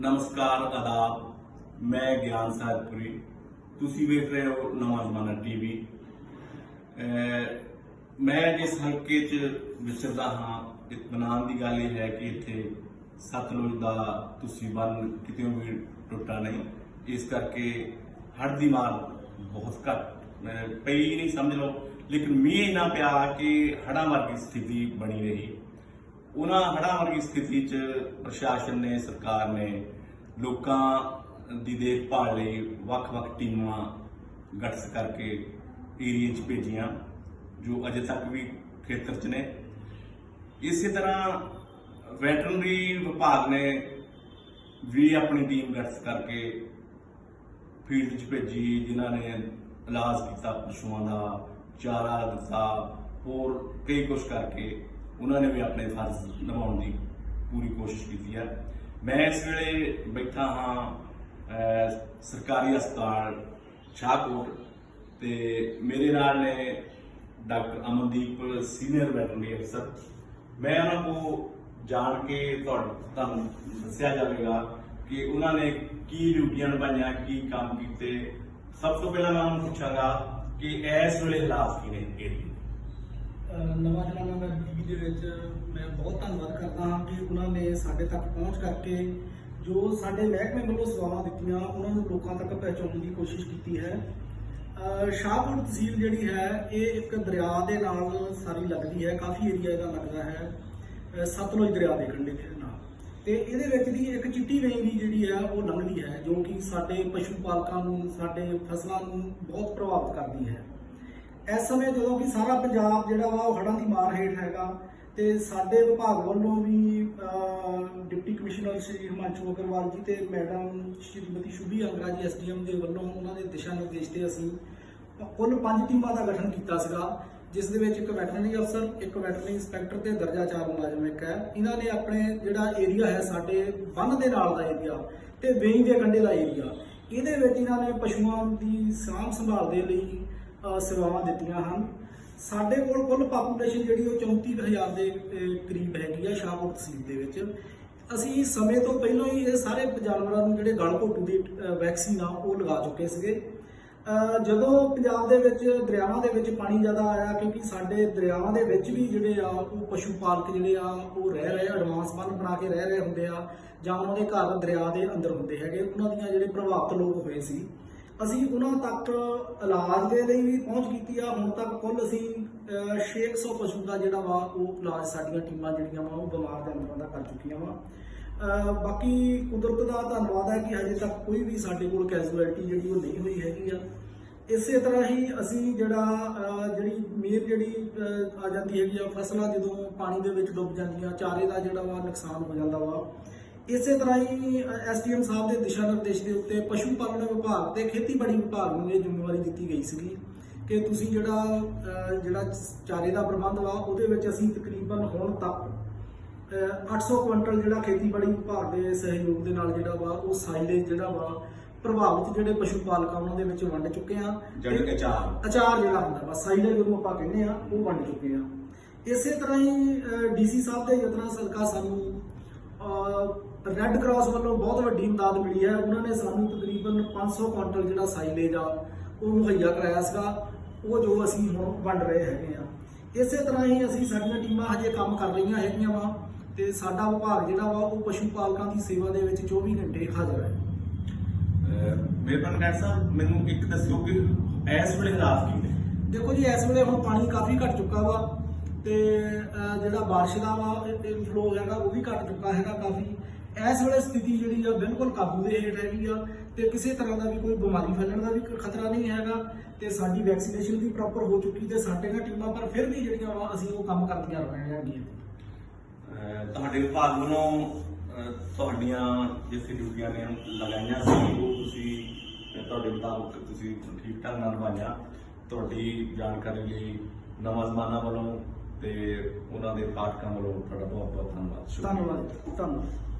ਨਮਸਕਾਰ ਆਦਾਬ ਮੈਂ ਗਿਆਨ ਸਾਹਿਬਪੁਰੀ। ਤੁਸੀਂ ਵੇਖ ਰਹੇ ਹੋ ਨਵਾਂ ਜ਼ਮਾਨਾ ਟੀਵੀ ਮੈਂ ਜਿਸ ਹਲਕੇ 'ਚ ਵਿਚਰਦਾ ਹਾਂ ਇਤਮਾਨ ਦੀ ਗੱਲ ਇਹ ਹੈ ਕਿ ਇੱਥੇ ਸਤਲੁਜ ਦਾ ਤੁਸੀਂ ਬੰਨ ਕਿਤੇ ਵੀ ਟੁੱਟਾ ਨਹੀਂ। ਇਸ ਕਰਕੇ ਹੜ੍ਹ ਦੀ ਮਾਰ ਬਹੁਤ ਘੱਟ। ਅਹ, ਪਈ ਨਹੀਂ ਸਮਝ ਲਓ। ਲੇਕਿਨ ਮੀਂਹ ਇੰਨਾ ਪਿਆ ਕਿ ਹੜ੍ਹਾਂ ਵਰਗੀ ਸਥਿਤੀ ਬਣੀ ਰਹੀ। ਉਹਨਾਂ ਹੜ੍ਹਾਂ ਵਰਗੀ ਸਥਿਤੀ 'ਚ ਪ੍ਰਸ਼ਾਸਨ ਨੇ, ਸਰਕਾਰ ਨੇ ਲੋਕਾਂ ਦੀ ਦੇਖਭਾਲ ਲਈ ਵੱਖ-ਵੱਖ ਟੀਮਾਂ ਗਠਿਤ ਕਰਕੇ ਏਰੀਏ 'ਚ ਭੇਜੀਆਂ, ਜੋ ਅਜੇ ਤੱਕ ਵੀ ਖੇਤਰ 'ਚ ਨੇ। ਇਸੇ ਤਰ੍ਹਾਂ ਵੈਟਰਨਰੀ ਵਿਭਾਗ ਨੇ ਵੀ ਆਪਣੀ ਟੀਮ ਗਠਿਤ ਕਰਕੇ ਫੀਲਡ 'ਚ ਭੇਜੀ, ਜਿਨ੍ਹਾਂ ਨੇ ਇਲਾਜ ਕੀਤਾ ਪਸ਼ੂਆਂ ਦਾ, ਚਾਰਾ ਦਿੱਤਾ, ਹੋਰ ਕਈ ਕੁਝ ਕਰਕੇ ਉਹਨਾਂ ਨੇ ਵੀ ਆਪਣੇ ਫਰਜ਼ ਨਿਭਾਉਣ ਦੀ ਪੂਰੀ ਕੋਸ਼ਿਸ਼ ਕੀਤੀ ਹੈ ਮੈਂ ਇਸ ਵੇਲੇ ਬੈਠਾ ਹਾਂ ਸਰਕਾਰੀ ਹਸਪਤਾਲ ਸ਼ਾਹਕੋਟ ਤੇ ਮੇਰੇ ਨਾਲ ਨੇ ਡਾਕਟਰ ਅਮਨਦੀਪ ਸੀਨੀਅਰ ਵੈਟਰਨਰੀ ਅਫਸਰ। ਮੈਂ ਉਹਨਾਂ ਕੋ ਜਾਣ ਕੇ ਤੁਹਾਨੂੰ ਦੱਸਿਆ ਜਾਵੇਗਾ ਕਿ ਉਹਨਾਂ ਨੇ ਕੀ ਡਿਊਟੀਆਂ ਨਿਭਾਈਆਂ, ਕੀ ਕੰਮ ਕੀਤੇ। ਸਭ ਤੋਂ ਪਹਿਲਾਂ ਮੈਂ ਉਹਨਾਂ ਨੂੰ ਪੁੱਛਾਂਗਾ ਕਿ ਇਸ ਵੇਲੇ ਹਾਲਾਤ ਕੀ ਨੇ? ਏਰੀਏ ਨਵਾਂ ਜਨਾਨਾ ਮੈਂ ਟੀਵੀ ਦੇ ਵਿੱਚ ਮੈਂ ਬਹੁਤ ਧੰਨਵਾਦ ਕਰਦਾ ਹਾਂ ਕਿ ਉਹਨਾਂ ਨੇ ਸਾਡੇ ਤੱਕ ਪਹੁੰਚ ਕਰਕੇ ਜੋ ਸਾਡੇ ਮਹਿਕਮੇ ਵੱਲੋਂ ਸੇਵਾਵਾਂ ਦਿੱਤੀਆਂ, ਉਹਨਾਂ ਨੂੰ ਲੋਕਾਂ ਤੱਕ ਪਹੁੰਚਾਉਣ ਦੀ ਕੋਸ਼ਿਸ਼ ਕੀਤੀ ਹੈ। ਸ਼ਾਹਪੁਰ ਤਹਿਸੀਲ ਜਿਹੜੀ ਹੈ, ਇਹ ਇੱਕ ਦਰਿਆ ਦੇ ਨਾਲ ਸਾਰੀ ਲੱਗਦੀ ਹੈ, ਕਾਫੀ ਏਰੀਆ ਇਹਦਾ ਲੱਗਦਾ ਹੈ। ਸਤਲੁਜ ਦਰਿਆ ਦੇ ਕੰਢੇ ਦੇ ਨਾਲ। ਤੇ ਇਹਦੇ ਵਿੱਚ ਦੀ ਇੱਕ ਚਿੱਟੀ ਵੇਈ ਦੀ ਜਿਹੜੀ ਹੈ, ਉਹ ਲੰਘਦੀ ਹੈ, ਜੋ ਕਿ ਸਾਡੇ ਪਸ਼ੂ ਪਾਲਕਾਂ ਨੂੰ, ਸਾਡੇ ਫਸਲਾਂ ਨੂੰ ਬਹੁਤ ਪ੍ਰਭਾਵਿਤ ਕਰਦੀ ਹੈ। ਇਸ ਸਮੇਂ ਜਦੋਂ ਕਿ ਸਾਰਾ ਪੰਜਾਬ ਜਿਹੜਾ ਵਾ ਉਹ ਹੜ੍ਹਾਂ ਦੀ ਮਾਰ ਹੇਠ ਹੈਗਾ ਤੇ ਸਾਡੇ ਵਿਭਾਗ ਵੱਲੋਂ ਵੀ ਡਿਪਟੀ ਕਮਿਸ਼ਨਰ ਸ਼੍ਰੀ ਹਿਮਾਂਸ਼ੂ ਅਗਰਵਾਲ ਜੀ ਤੇ ਮੈਡਮ ਸ਼੍ਰੀਮਤੀ ਸ਼ੁਭੀ ਅੰਗਰਾ ਜੀ ਐਸਡੀਐਮ ਦੇ ਵੱਲੋਂ ਉਹਨਾਂ ਦੇ ਦਿਸ਼ਾ ਨਿਰਦੇਸ਼ ਤੇ ਅਸੀਂ ਕੁੱਲ ਪੰਜ ਟੀਮਾਂ ਦਾ ਗਠਨ ਕੀਤਾ ਸੀਗਾ, ਜਿਸ ਦੇ ਵਿੱਚ ਇੱਕ ਵੈਟਰਨਰੀ ਅਫਸਰ, ਇੱਕ ਵੈਟਰਨਰੀ ਇੰਸਪੈਕਟਰ ਤੇ ਦਰਜਾ 4 ਮੁਲਾਜ਼ਮ ਇੱਕ ਹੈ। ਇਹਨਾਂ ਨੇ ਆਪਣੇ ਜਿਹੜਾ ਏਰੀਆ ਹੈ ਸਾਡੇ ਬੰਨ ਦੇ ਨਾਲ ਦਾ ਏਰੀਆ ਤੇ ਵੇਈ ਦੇ ਕੰਢੇ ਦਾ ਏਰੀਆ। ਇਹਦੇ ਵਿੱਚ ਇਹਨਾਂ ਨੇ ਪਸ਼ੂਆਂ ਦੀ ਸਾਂਭ ਸੰਭਾਲ ਦੇ ਲਈ ਸੇਵਾਵਾਂ ਦਿੱਤੀਆਂ ਹਨ। ਸਾਡੇ ਕੋਲ ਕੁੱਲ ਪਾਪੂਲੇਸ਼ਨ ਜਿਹੜੀ ਉਹ 34000 ਦੇ ਕਰੀਬ ਹੈਗੀ ਆ ਸ਼ਾਹਪੁਰ ਤਹਿਸੀਲ ਦੇ ਵਿੱਚ। ਅਸੀਂ ਸਮੇਂ ਤੋਂ ਪਹਿਲਾਂ ਹੀ ਇਹ ਸਾਰੇ ਜਾਨਵਰਾਂ ਨੂੰ ਜਿਹੜੇ ਗਲਘੋਟੂ ਦੀ ਵੈਕਸੀਨ ਆ, ਉਹ ਲਗਾ ਚੁੱਕੇ ਸੀਗੇ। ਜਦੋਂ ਪੰਜਾਬ ਦੇ ਵਿੱਚ, ਦਰਿਆਵਾਂ ਦੇ ਵਿੱਚ ਪਾਣੀ ਜ਼ਿਆਦਾ ਆਇਆ, ਕਿਉਂਕਿ ਸਾਡੇ ਦਰਿਆਵਾਂ ਦੇ ਵਿੱਚ ਵੀ ਜਿਹੜੇ ਆ, ਉਹ ਪਸ਼ੂ ਪਾਲਕ ਜਿਹੜੇ ਆ, ਉਹ ਰਹਿ ਰਹੇ ਐਡਵਾਂਸ ਬੰਨ ਬਣਾ ਕੇ ਰਹਿ ਰਹੇ ਹੁੰਦੇ ਆ, ਜਾਂ ਉਹਨਾਂ ਦੇ ਘਰ ਦਰਿਆ ਦੇ ਅੰਦਰ ਹੁੰਦੇ ਹੈਗੇ, ਉਹਨਾਂ ਦੀਆਂ ਜਿਹੜੇ ਪ੍ਰਭਾਵਿਤ ਲੋਕ ਹੋਏ ਸੀ। ਅਸੀਂ ਉਹਨਾਂ ਤੱਕ ਇਲਾਜ ਦੇ ਲਈ ਵੀ ਪਹੁੰਚ ਕੀਤੀ ਆ। ਹੁਣ ਤੱਕ ਕੁੱਲ ਅਸੀਂ ਅਹ, 600 ਪਸ਼ੂ ਦਾ ਜਿਹੜਾ ਵਾ ਉਹ ਇਲਾਜ ਸਾਡੀਆਂ ਟੀਮਾਂ ਜਿਹੜੀਆਂ ਵਾ ਉਹ ਬਿਮਾਰ ਜਾਨਵਰਾਂ ਦਾ ਕਰ ਚੁੱਕੀਆਂ ਵਾ। ਬਾਕੀ ਕੁਦਰਤ ਦਾ ਧੰਨਵਾਦ ਹੈ ਕਿ ਹਜੇ ਤੱਕ ਕੋਈ ਵੀ ਸਾਡੇ ਕੋਲ ਕੈਜੂਅਲਟੀ ਜਿਹੜੀ ਉਹ ਨਹੀਂ ਹੋਈ ਹੈਗੀ ਆ। ਇਸੇ ਤਰ੍ਹਾਂ ਹੀ ਅਸੀਂ ਜਿਹੜਾ ਜਿਹੜੀ ਮੇਰ ਜਿਹੜੀ ਆ ਜਾਂਦੀ ਹੈਗੀ ਆ ਫਸਲਾਂ ਜਦੋਂ ਪਾਣੀ ਦੇ ਵਿੱਚ ਡੁੱਬ ਜਾਂਦੀਆਂ ਚਾਰੇ ਦਾ ਜਿਹੜਾ ਵਾ ਨੁਕਸਾਨ ਹੋ ਜਾਂਦਾ ਵਾ ਇਸੇ ਤਰ੍ਹਾਂ ਹੀ ਐਸਡੀਐਮ ਸਾਹਿਬ ਦੇ ਦਿਸ਼ਾ ਨਿਰਦੇਸ਼ ਦੇ ਉੱਤੇ ਪਸ਼ੂ ਪਾਲਣ ਵਿਭਾਗ ਤੇ ਖੇਤੀਬਾੜੀ ਵਿਭਾਗ ਨੂੰ ਇਹ ਜ਼ਿੰਮੇਵਾਰੀ ਦਿੱਤੀ ਗਈ ਸੀਗੀ ਕਿ ਤੁਸੀਂ ਜਿਹੜਾ ਜਿਹੜਾ ਚਾਰੇ ਦਾ ਪ੍ਰਬੰਧ ਵਾ ਉਹਦੇ ਵਿੱਚ ਅਸੀਂ ਤਕਰੀਬਨ ਹੁਣ ਤੱਕ ਅਹ, 800 ਕੁਇੰਟਲ ਜਿਹੜਾ ਖੇਤੀਬਾੜੀ ਵਿਭਾਗ ਦੇ ਸਹਿਯੋਗ ਦੇ ਨਾਲ ਜਿਹੜਾ ਵਾ ਉਹ ਸਾਈਲੇਜ ਜਿਹੜਾ ਵਾ ਪ੍ਰਭਾਵਿਤ ਜਿਹੜੇ ਪਸ਼ੂ ਪਾਲਕਾਂ ਉਹਨਾਂ ਦੇ ਵਿੱਚ ਵੰਡ ਚੁੱਕੇ ਆ। ਕਿ ਅਚਾਰ। ਅਚਾਰ ਜਿਹੜਾ ਹੁੰਦਾ ਵਾ ਸਾਈਲੇਜ ਜਿਹਨੂੰ ਆਪਾਂ ਕਹਿੰਦੇ ਆ ਉਹ ਵੰਡ ਚੁੱਕੇ ਆ। ਇਸੇ ਤਰ੍ਹਾਂ ਹੀ ਡੀਸੀ ਸਾਹਿਬ ਦੇ ਯਤਨਾਂ ਸਦਕਾ ਸਾਨੂੰ ਰੈੱਡ ਕਰਾਸ ਵੱਲੋਂ ਬਹੁਤ ਵੱਡੀ ਇਮਦਾਦ ਮਿਲੀ ਹੈ। ਉਹਨਾਂ ਨੇ ਸਾਨੂੰ ਤਕਰੀਬਨ 500 ਕੁਇੰਟਲ ਜਿਹੜਾ ਸਾਈਲੇਜ ਆ ਉਹ ਮੁਹੱਈਆ ਕਰਾਇਆ ਸੀਗਾ। ਉਹ ਜੋ ਅਸੀਂ ਹੁਣ ਵੰਡ ਰਹੇ ਹੈਗੇ ਆ। ਇਸੇ ਤਰ੍ਹਾਂ ਹੀ ਅਸੀਂ ਸਾਡੀਆਂ ਟੀਮਾਂ ਹਜੇ ਕੰਮ ਕਰ ਰਹੀਆਂ ਹੈਗੀਆਂ ਵਾ ਤੇ ਸਾਡਾ ਵਿਭਾਗ ਜਿਹੜਾ ਵਾ ਉਹ ਪਸ਼ੂ ਪਾਲਕਾਂ ਦੀ ਸੇਵਾ ਦੇ ਵਿੱਚ 24 ਘੰਟੇ ਹਾਜ਼ਰ ਹੈ। ਮੇਰਪਨ ਡਾਕਟਰ ਸਾਹਿਬ ਮੈਨੂੰ ਇੱਕ ਦੱਸਿਓ ਕਿ ਇਸ ਵੇਲੇ ਹਾਲਾਤ ਕੀ ਨੇ? ਦੇਖੋ ਜੀ ਇਸ ਵੇਲੇ ਹੁਣ ਪਾਣੀ ਕਾਫੀ ਘਟ ਚੁੱਕਾ ਵਾ। ਤੇ ਜਿਹੜਾ ਬਾਰਿਸ਼ ਦਾ ਵਾ ਫਲੋ ਹੈਗਾ, ਉਹ ਵੀ ਘਟ ਚੁੱਕਾ ਹੈਗਾ ਕਾਫੀ। ਇਸ ਵੇਲੇ ਸਥਿਤੀ ਜਿਹੜੀ ਆ, ਬਿਲਕੁਲ ਕਾਬੂ ਦੇ ਹੇਠ ਹੈਗੀ ਆ ਤੇ ਕਿਸੇ ਤਰ੍ਹਾਂ ਦਾ ਵੀ ਕੋਈ ਬਿਮਾਰੀ ਫੈਲਣ ਦਾ ਵੀ ਖਤਰਾ ਨਹੀਂ ਹੈਗਾ ਤੇ ਸਾਡੀ ਵੈਕਸੀਨੇਸ਼ਨ ਵੀ ਪ੍ਰੋਪਰ ਹੋ ਚੁੱਕੀ ਤੇ ਸਾਡੀਆਂ ਟੀਮਾਂ, ਪਰ ਫਿਰ ਵੀ ਜਿਹੜੀਆਂ ਵਾ, ਅਸੀਂ ਉਹ ਕੰਮ ਕਰਦੀਆਂ ਰਹਿ ਹੈਗੀਆਂ। ਤੁਹਾਡੇ ਵਿਭਾਗ ਵੱਲੋਂ ਤੁਹਾਡੀਆਂ ਜਿੱਥੇ ਡਿਊਟੀਆਂ ਨੇ ਲਗਾਈਆਂ ਸੀ, ਉਹ ਤੁਸੀਂ ਤੁਹਾਡੇ ਮੁਤਾਬਕ ਤੁਸੀਂ ਠੀਕ ਢੰਗ ਨਾਲ ਨਿਭਾਈਆਂ। ਤੁਹਾਡੀ ਜਾਣਕਾਰੀ ਲਈ ਨਵਾਂ ਜ਼ਮਾਨਾ ਵੱਲੋਂ ਤੇ ਉਹਨਾਂ ਦੇ ਪਾਠਕਾਂ ਵੱਲੋਂ ਤੁਹਾਡਾ ਬਹੁਤ ਬਹੁਤ ਧੰਨਵਾਦ ਧੰਨਵਾਦ ਧੰਨਵਾਦ।